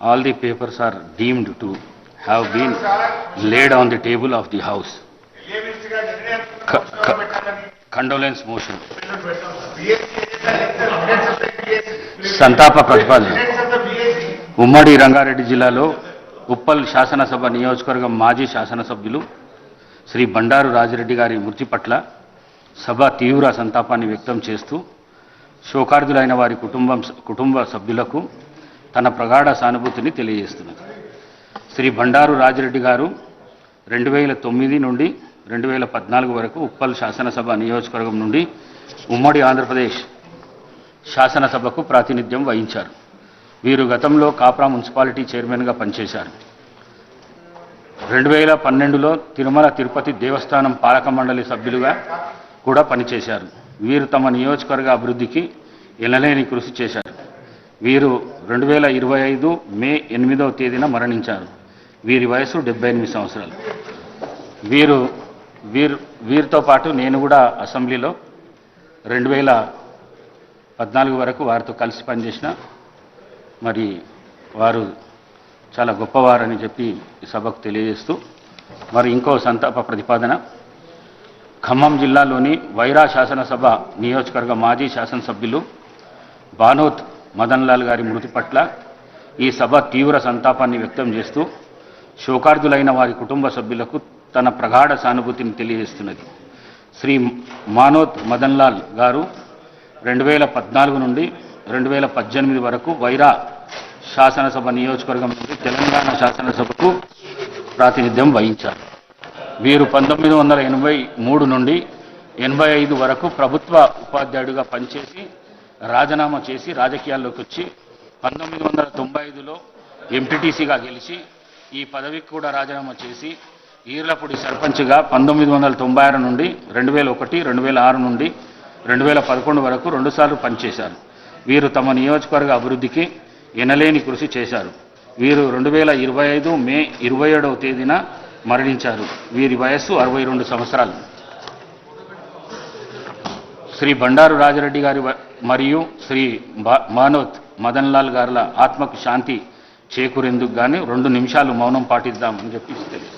all the papers are deemed to have been laid on the table of the House. Condolence motion Condolence motion. సంతాప ప్రతిపాదన ఉమ్మడి రంగారెడ్డి జిల్లాలో ఉప్పల్ శాసనసభ నియోజకవర్గం మాజీ శాసనసభ్యులు శ్రీ బండారు రాజిరెడ్డి గారి మృతి పట్ల సభ తీవ్ర సంతాపాన్ని వ్యక్తం చేస్తూ శోకార్థులైన వారి కుటుంబం కుటుంబ సభ్యులకు తన ప్రగాఢ సానుభూతిని తెలియజేస్తున్నది శ్రీ బండారు రాజిరెడ్డి గారు రెండు వేల తొమ్మిది నుండి రెండు వేల పద్నాలుగు వరకు ఉప్పల్ శాసనసభ నియోజకవర్గం నుండి ఉమ్మడి ఆంధ్రప్రదేశ్ శాసనసభకు ప్రాతినిధ్యం వహించారు. వీరు గతంలో కాప్రా మున్సిపాలిటీ చైర్మన్గా పనిచేశారు. రెండు వేల పన్నెండులో తిరుమల తిరుపతి దేవస్థానం పాలక మండలి సభ్యులుగా కూడా పనిచేశారు. వీరు తమ నియోజకవర్గ అభివృద్ధికి ఎనలేని కృషి చేశారు. వీరు రెండు వేల ఇరవై ఐదు మే ఎనిమిదవ తేదీన మరణించారు. వీరి వయసు డెబ్బై ఎనిమిది సంవత్సరాలు. వీరు వీరు వీరితో పాటు నేను కూడా అసెంబ్లీలో రెండు వేల పద్నాలుగు వరకు వారితో కలిసి పనిచేసిన. మరి వారు చాలా గొప్పవారని చెప్పి సభకు తెలియజేస్తూ మరి ఇంకో సంతాప ప్రతిపాదన. ఖమ్మం జిల్లాలోని వైరా శాసనసభ నియోజకవర్గ మాజీ శాసనసభ్యులు బానోత్ మదన్ లాల్ గారి మృతి పట్ల ఈ సభ తీవ్ర సంతాపాన్ని వ్యక్తం చేస్తూ శోకార్థులైన వారి కుటుంబ సభ్యులకు తన ప్రగాఢ సానుభూతిని తెలియజేస్తున్నది. శ్రీ మానోత్ మదన్ లాల్ గారు రెండు వేల పద్నాలుగు నుండి రెండు వేల పద్దెనిమిది వరకు వైరా శాసనసభ నియోజకవర్గం నుండి తెలంగాణ శాసనసభకు ప్రాతినిధ్యం వహించారు. వీరు పంతొమ్మిది వందల ఎనభై మూడు నుండి ఎనభై ఐదు వరకు ప్రభుత్వ ఉపాధ్యాయుడిగా పనిచేసి రాజీనామా చేసి రాజకీయాల్లోకి వచ్చి పంతొమ్మిది వందల తొంభై ఐదులో ఎంపీటీసీగా గెలిచి ఈ పదవికి కూడా రాజీనామా చేసి ఈర్లపూడి సర్పంచ్గా పంతొమ్మిది వందల తొంభై ఆరు నుండి రెండు వేల ఒకటి రెండు వేల ఆరు నుండి రెండు వేల పదకొండు వరకు రెండుసార్లు పనిచేశారు. వీరు తమ నియోజకవర్గ అభివృద్ధికి ఎనలేని కృషి చేశారు. వీరు రెండు వేల ఇరవై ఐదు మే ఇరవై ఏడవ తేదీన మరణించారు. వీరి వయస్సు అరవై రెండు సంవత్సరాలు. శ్రీ బండారు రాజరెడ్డి గారి మరియు శ్రీ బా- మానోత్ మదన్ లాల్ గారుల ఆత్మకు శాంతి చేకూరేందుకు గాని రెండు నిమిషాలు మౌనం పాటిద్దామని చెప్పి తెలుసు